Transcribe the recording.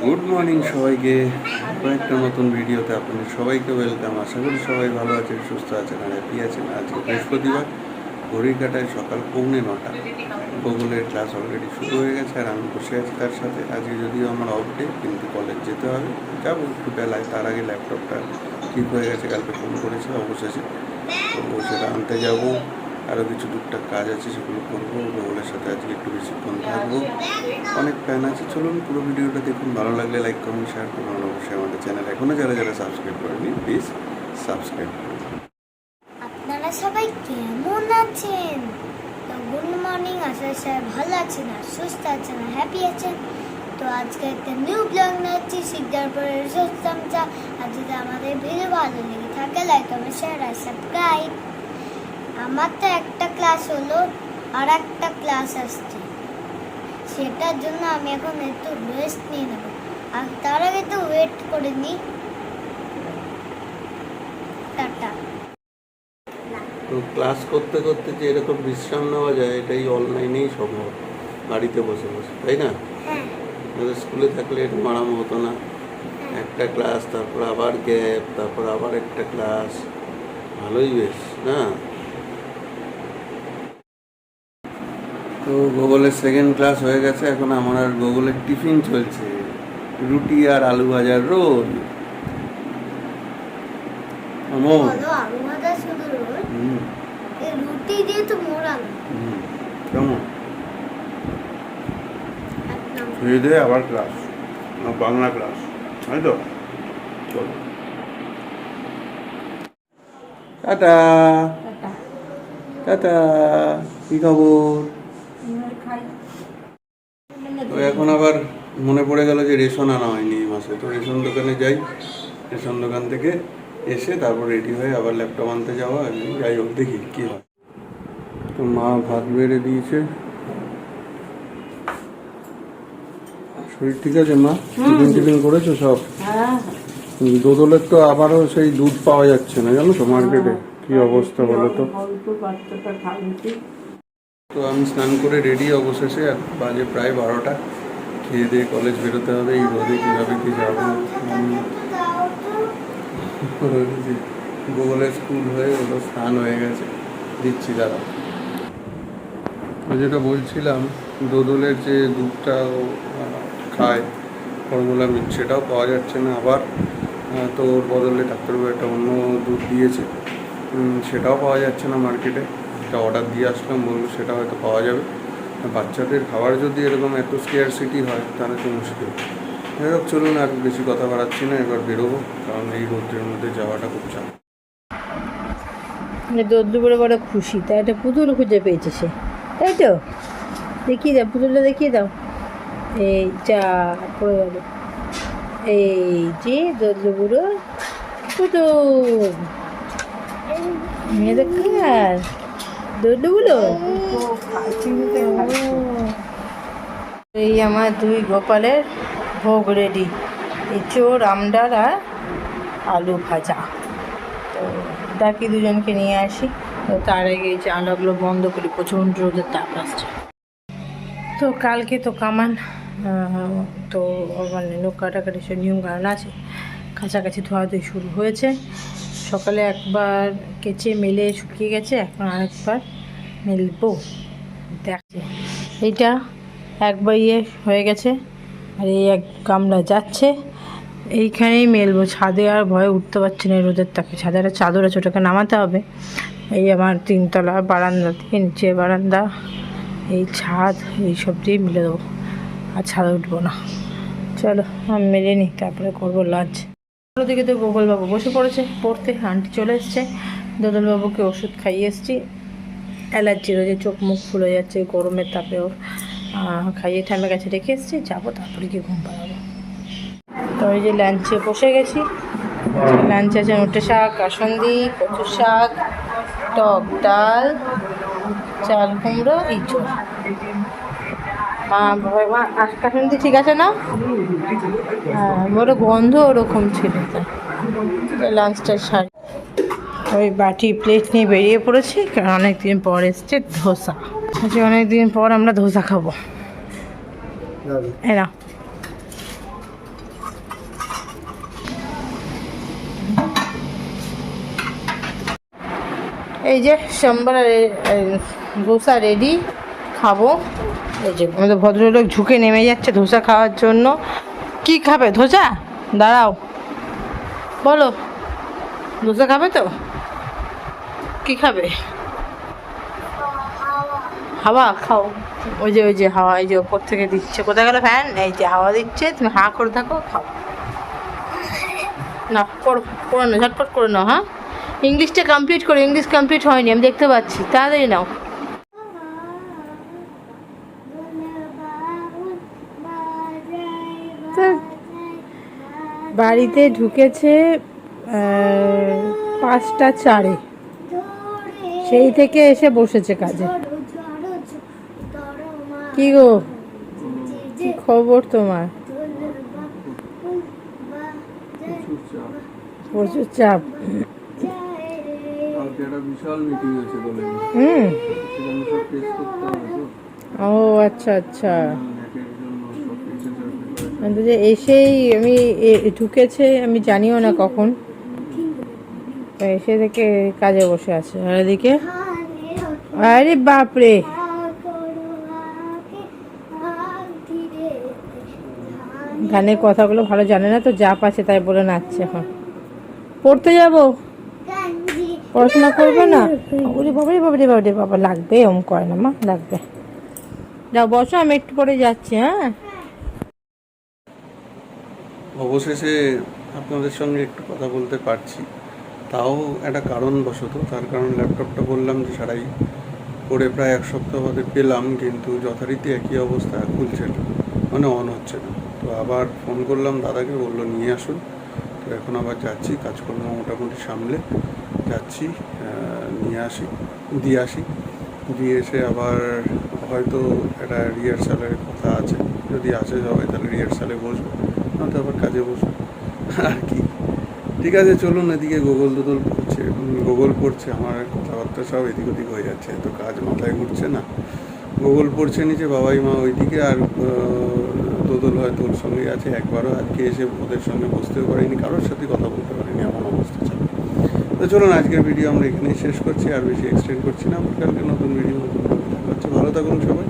Good morning সবাইকে। কয়েকটা নতুন ভিডিওতে আপনাদের সবাইকে ওয়েলকাম আশা করি সবাই ভালো আছেন, সুস্থ আছেন আর হ্যাপি আছেন। আজকে বৃহস্পতিবার, ঘড়ির কাটায় সকাল পৌনে নটা। গুগলের ক্লাস অলরেডি শুরু হয়ে গেছে আর আমি বসে আছি তার সাথে। আজকে যদিও আমার অফ ডে কিন্তু কলেজ যেতে হবে। যাব একটু বেলায়, তার আগে ল্যাপটপটা ঠিক হয়ে গেছে, কালকে ফোন করেছে অবশেষে। তো সেটা আনতে যাব। আরও কিছু টুকটাক কাজ আছে, সেগুলো করব। গুগলের সাথে আজকে একটু বেশিক্ষণ থাকব। অনেক প্ল্যান আছে। চলুন পুরো ভিডিওটা দেখুন। ভালো লাগলে লাইক কমেন্ট শেয়ার করুন। অবশ্যই আমাদের চ্যানেল এখনও যারা যারা সাবস্ক্রাইব করেনি প্লিজ সাবস্ক্রাইব করুন। আপনারা সবাই কেমন আছেন? গুড মর্নিং আশা সবাই ভালো আছেন আর সুস্থ আছেন আর হ্যাপি আছেন। তো আজকে একটা নিউ ব্লগ নিচ্ছি শিকদার পরে চামচা। আর যদি আমাদের ভিডিও ভালো লেগে থাকে লাইক কমেন্ট শেয়ার আর সাবস্ক্রাইব আমার তো একটা ক্লাস হলো আর একটা ক্লাস আসছে। সেটার জন্য আমি এখন একটু রেস্ট নিয়ে নেব। আর তার আগে তো ওয়েট করে নিই টাটা। তো ক্লাস করতে করতে যে এরকম বিশ্রাম নেওয়া যায় এটাই অনলাইনেই সম্ভব। বাড়িতে বসে বসে তাই না? হ্যাঁ। আমাদের স্কুলে থাকলে এটা মারাম হতো না। একটা ক্লাস তারপর আবার গ্যাপ তারপর আবার একটা ক্লাস ভালোই বেশ না? তো গুগলের সেকেন্ড ক্লাস হয়ে গেছে এখন আমার আর গুগলের টিফিন চলছে। রুটি আর আলু ভাজার রোল। কেমন? আবার ক্লাস বাংলা ক্লাস তাই তো? চলো। টাটা। টাটা। কি খবর? তো এখন আবার মনে পড়ে গেল যে রেশন আনা হয়নি এই মাসে। তো রেশন দোকানে যাই। রেশন দোকান থেকে এসে তারপর রেডি হয়ে আবার ল্যাপটপ আনতে যাওয়া যাই হোক দেখি কী হয়। তো মা ভাত বেড়ে দিয়েছে। শরীর ঠিক আছে মা? টিফিন টিফিন করেছ সব? দোদলের তো আবারও সেই দুধ পাওয়া যাচ্ছে না জানো তো মার্কেটে কি অবস্থা বলো তো? তো আমি স্নান করে রেডি অবশেষে বাজে প্রায় বারোটা। খেয়ে দিয়ে কলেজ বেরোতে হবে এই রোদে কীভাবে কি যাব? উম, গুগলের স্কুল হয়ে ওগুলো স্নান হয়ে গেছে দিচ্ছি দাদা। যেটা বলছিলাম দোদলের যে দুধটা খায় ফর্মুলা মিল্ক সেটাও পাওয়া যাচ্ছে না আবার। তো ওর বদলে ডাক্তারবাবু একটা অন্য দুধ দিয়েছে। সেটাও পাওয়া যাচ্ছে না মার্কেটে এটা অর্ডার দিয়ে আসলাম, বলল সেটা হয়তো পাওয়া যাবে। বাচ্চাদের খাবার যদি এরকম এত স্কেয়ার সিটি হয়, তাহলে তো মুশকিল। যাই চলুন আর বেশি কথা বাড়াচ্ছি না, এবার বেরোবো, কারণ এই রোদ্রের মধ্যে যাওয়াটা খুব চাপ। দদ্দুপুরে বড় খুশি, তাই একটা পুতুল খুঁজে পেয়েছে সে। তাই তো? দেখিয়ে দাও, পুতুলটা দেখিয়ে দাও। এই যা, পড়ে গেল। এই যে দদ্দুপুরো পুতুল। মেয়ে দেখার দদ্দুগুলো এই আমার দুই গোপালের ভোগ রেডি এঁচোড় আমডার আর আলু ভাজা তো ডাকি দুজনকে নিয়ে আসি তো তার আগে এই জানলাগুলো বন্ধ করি প্রচণ্ড রোদের তাপ আসছে তো কালকে তো কামান তো মানে লোক কাটাকাটি সব নিয়ম কারণ আছে কাছাকাছি ধোয়াধুয়ি শুরু হয়েছে সকালে একবার কেচে মেলে শুকিয়ে গেছে, এখন আরেকবার মেলবো। দেখছে। এইটা একবার ইয়ে হয়ে গেছে, আর এই এক গামলা যাচ্ছে। এইখানেই মেলবো, ছাদে আর ভয়ে উঠতে পারছি না রোদের তাপে। ছাদে একটা চাদর আছে, ওটাকে নামাতে হবে। এই আমার তিনতলা বারান্দা থেকে নিচে বারান্দা, এই ছাদ এইসব দিয়ে মিলে দেবো। আর ছাদে উঠবো না। চলো, আমি মেলে নিই, তারপরে করব লাঞ্চ ওদিকে তো গোপালবাবু বসে পড়েছে, পড়তে আন্টি চলে এসছে। দোদলবাবুকে ওষুধ খাইয়ে এসছি। অ্যালার্জির ওই যে চোখ মুখ ফুলে যাচ্ছে, গরমের তাপে ওর খাইয়ে ঠান্ডা কাছে রেখে এসছি, যাব তারপরে গিয়ে ঘুম পাড়াবো। তো এই যে লাঞ্চে বসে গেছি। লাঞ্চে আছে নোটে শাক, কাসন্দি কচু শাক, টক ডাল, চাল কুমড়ো ইঁচড় মা মা আশকাশন্তি ঠিক আছে না? হ্যাঁ বড় গন্ধ ওরকম ছিল লাঞ্চটার শাড়ি। ওই বাটি প্লেট নিয়ে বেরিয়ে পড়েছি, কারণ অনেকদিন পর এসছে ধোসা। আচ্ছা অনেকদিন পর আমরা ধোসা খাব। এরা এই যে, সোমবার ধোসা রেডি খাব। আমাদের ভদ্রলোক ঝুঁকে নেমে যাচ্ছে ধোসা খাওয়ার জন্য। কি খাবে? ধোসা? দাঁড়াও। বলো। ধোসা খাবে তো? কি খাবে? হাওয়া খাও। ওই যে ওই যে হাওয়া, এই যে ওপর থেকে দিচ্ছে। কোথায় গেল ফ্যান? এই যে হাওয়া দিচ্ছে। তুমি হা করে থাকো, খাও। না, করো নাও ঝটপট করে নাও হ্যাঁ? ইংলিশটা কমপ্লিট করো। ইংলিশ কমপ্লিট হয়নি, আমি দেখতে পাচ্ছি। তাড়াতাড়ি নাও। বাড়িতে ঢুকেছে পাঁচটা চারে। সেই থেকে এসে বসেছে কাজে। কি গো? কি খবর তোমার? প্রচুর চাপ। হুম। ও আচ্ছা আচ্ছা। যে এসেই আমি ঢুকেছে, আমি জানিও না কখন। এসে থেকে কাজে বসে আছে। এদিকে? আরে বাপরে! গানের কথাগুলো ভালো জানে না তো জাপ আছে তাই বলে নাচছে এখন। পড়তে যাব? পড়াশোনা করবে না? ওরে বাবারে বাবারে বাবারে, বাবা, লাগবে ওম করে না, মা, লাগবে। যাও, বসো, আমি একটু পরে যাচ্ছি হ্যাঁ? অবশেষে আপনাদের সঙ্গে একটু কথা বলতে পারছি। তাও একটা কারণবশত, তার কারণ ল্যাপটপটা বললাম যে সারাই করে প্রায় এক সপ্তাহ বাদে পেলাম, কিন্তু যথারীতি একই অবস্থা খুলছে না মানে অন হচ্ছে না। তো আবার ফোন করলাম, দাদাকে বলল, নিয়ে আসুন। তো এখন আবার যাচ্ছি, কাজকর্ম মোটামুটি সামলে যাচ্ছি নিয়ে আসি, দিয়ে আসি। দিয়ে এসে আবার হয়তো একটা রিহার্সালের কথা আছে, যদি আসে সবাই, তাহলে রিহার্সালে বসবো। নয়তো আবার কাজে বসবো আর কি। ঠিক আছে, চলুন এদিকে গোগল দোদল পড়ছে। গোগল পড়ছে, আমার কথাবার্তা সব এদিক ওদিক হয়ে যাচ্ছে, এত কাজ মাথায় ঘুরছে না। গোগল পড়ছে নিচে, বাবাই মা ওইদিকে, আর দোদল হয়তো ওর সঙ্গে আছে, একবারও আজকে এসে ওদের সঙ্গে বসতেও পারিনি, কারোর সাথে কথা বলতে পারিনি, এমন অবস্থা ছিল তো চলুন, আজকের ভিডিও আমরা এখানেই শেষ করছি, আর বেশি এক্সটেন্ড করছি না কালকে নতুন ভিডিও নতুন হচ্ছে ভালো থাকুন সবাই।